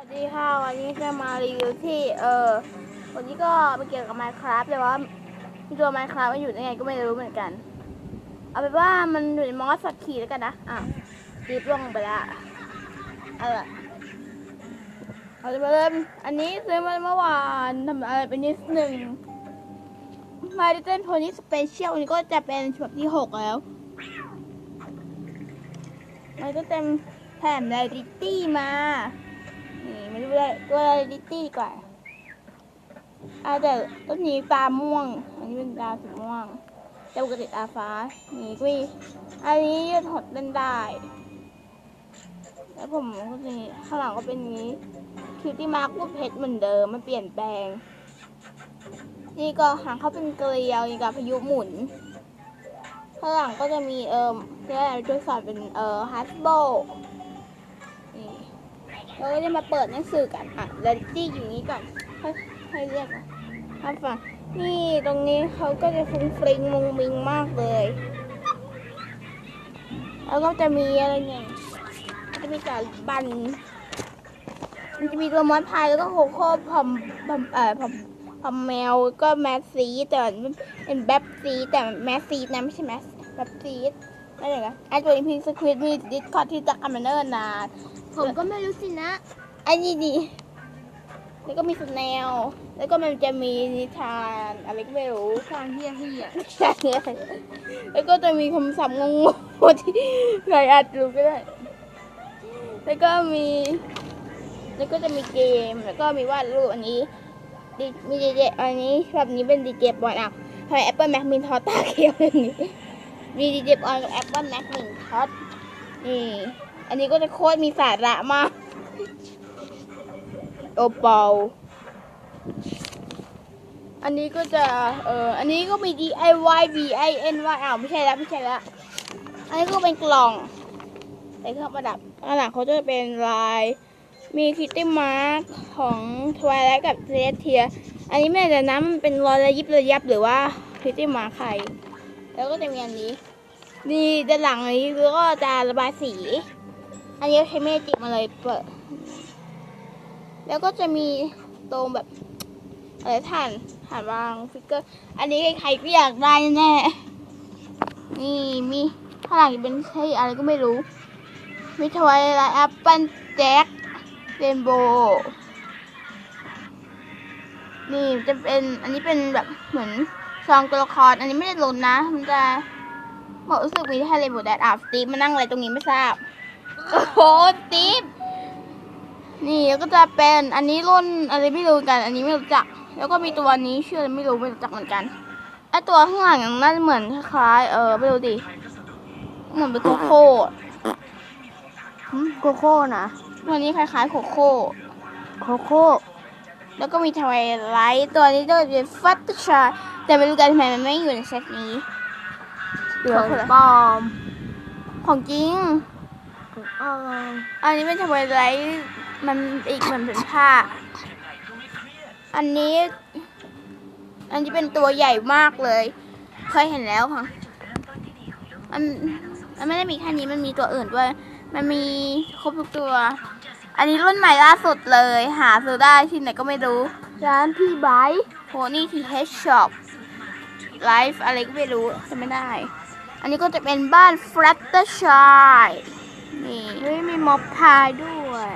สวัสดีค่ะ วันนี้จะมารีวิวที่เออวันนี้ก็ไปเกี่ยวกับ Minecraft แต่ว่าตัว Minecraft มันอยู่ยังไงก็ไม่รู้เหมือนกัน เอาเป็นว่ามันอยู่ในมอสสัตว์ขี่แล้วกันนะอะรีบลงไปละเอาละเอาเลยมาเริ่มอันนี้ซื้อมาเมื่อวานทำอะไรเป็นนิดหนึ่งมาดิเต้นโพนี่สเปเชียลนี้ก็จะเป็นฉบับที่หกแล้วมันก็เต็มแถมไดริตี้มา วอะไรดิตี้กว่าอาแต่ต้นนี้ตาม่วง อันนี้เป็นตาสีม่วงแต่ปกติตาฟ้านี่ก็มีอันนี้ยืดหดเล่นได้ แล้วผมก็จะข้างหลังก็เป็นนี้ คิวตี้มาร์กรูปเพชรเหมือนเดิมไม่เปลี่ยนแปลง นี่ก็หางเขาเป็นเกลียวนี่กับพายุหมุน ข้างหลังก็จะมีเอ่อเรียกอะไรตัวสอนเป็นเอ่อฮัสโบ เราก็จะมาเปิดหนังสือกันอะเรนจี้อยู่นี้ก่อนค่อยค่อยเรียกนะครับฟังนี่ตรงนี้เขาก็จะฟุ้งฟริงมุงมิงมากเลย แล้วก็จะมีอะไรเนี่ยจะมีการบันมันจะมีตัวมอสพายแล้วก็โคโค่พอมพอมเอ่อพอมพอมแมวก็แมสซีแต่เป็นแบบซีแต่แมสซีนะไม่ใช่แมสแบบซีดไม่ใช่นไอตัวนี้พิงสควิตมีดิสคอร์ดที่จะกันมาเนิ่นนาน ผมก็ไม่รู้สินะ อันนี้ดีแล้วก็มีสแนล แล้วก็มันจะมีนิทานอะไรก็ไม่รู้ทางเฮียเฮียใช่แล้วก็จะมีคำศัพท์งงๆที่ใครอาจรู้ก็ได้ แล้วก็มี แล้วก็จะมีเกม แล้วก็มีวาดรูปอันนี้ดิมีดีเจอันนี้แบบนี้เป็นดีเจบอลอะทำไมแอปเปิลแม็กมินทอตาเขียวอย่างนี้มีดีเจบอลกับแอปเปิลแม็กมินทอต นี่ อันนี้ก็จะโคตรมีสาระมาก โอเปาอันนี้ก็จะ เอออันนี้ก็มี DIY B I N Y อ้าวไม่ใช่แล้วไม่ใช่แล้ว อันนี้ก็เป็นกล่องใส่เครื่องประดับข้างหลังเขาจะเป็นลาย มีคิตตี้มาร์กของทวายและกับเรเทีย อันนี้ไม่แน่ใจนะมันเป็นรอยระยิบระยับหรือว่าคิตตี้มาร์กใคร แล้วก็จะมีอันนี้ นี่ด้านหลังอันนี้ก็จะระบายสี อันนี้ใช้เมจิกมาเลยเปิด แล้วก็จะมีตรงแบบอะไรถ่านถ่านวางฟิกเกอร์ อันนี้ใครก็อยากได้แน่ นี่มีข้างหลังจะเป็นใช่อะไรก็ไม่รู้ มีทวายไลท์แอปเปิลแจ็คเรนโบว์นี่จะเป็นอันนี้เป็นแบบเหมือนซองตัวละคร อันนี้ไม่ได้ลุ้นนะ มันจะ บอกรู้สึกมีแค่เรนโบว์แดดอาบสตีฟมานั่งอะไรตรงนี้ไม่ทราบ โอ้โหสตีฟนี่แล้วก็จะเป็นอันนี้รุ่นอะไรไม่รู้กัน อันนี้ไม่รู้จัก แล้วก็มีตัวนี้ชื่ออะไรไม่รู้ไม่รู้จักเหมือนกันไอตัวข้างหลังนั่นเหมือนคล้ายๆเออไม่รู้ดิเหมือนเป็นโคโค่โกโก้นะตัวนี้คล้ายๆโคโค่โคโค่แล้วก็มีทวายไลท์ตัวนี้ก็เป็นฟัตชาแต่ไม่รู้กันทำไมมันไม่อยู่ในเซตนี้ หรือขว่าองคนละปลอม ของจริงของปลอมอันนี้เป็นทวายไลท์มันอีกเหมือนเป็นผ้า อันนี้ อันนี้เป็นตัวใหญ่มากเลย เคยเห็นแล้วค่ะ มันมันไม่ได้มีแค่นี้มันมีตัวอื่นด้วย มันมีครบทุกตัว อันนี้รุ่นใหม่ล่าสุดเลย หาซื้อได้ที่ไหนก็ไม่รู้ ร้านพี่ไบร์ทโพนี่ทีเฮชช็อปไลฟ์อะไรก็ไม่รู้จะไม่ได้ อันนี้ก็จะเป็นบ้านฟลัตเตอร์ชายนี่เฮ้ยมีม็อบพายด้วย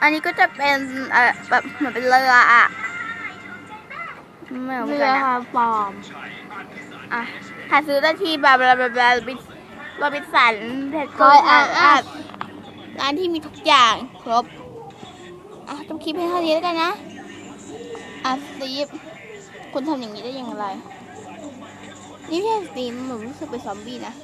อันนี้ก็จะเป็นเอ่อแบบเหมือนเป็นเรืออะไม่รู้เหมือนเรืกัอนนะ ปลอม อะหาซื้อได้ที่บาบลาบลาบลาบิบาบิสันเพชรคอยอ่านอะร้านที่มีทุกอย่างครบ อะจบคลิปให้เท่านี้แล้วกันนะ อะสตีฟคุณทำอย่างนี้ได้ยังไง นี่ไม่ใช่สตีฟผมรู้สึกเป็นซอมบี้นะบ๊ายบาย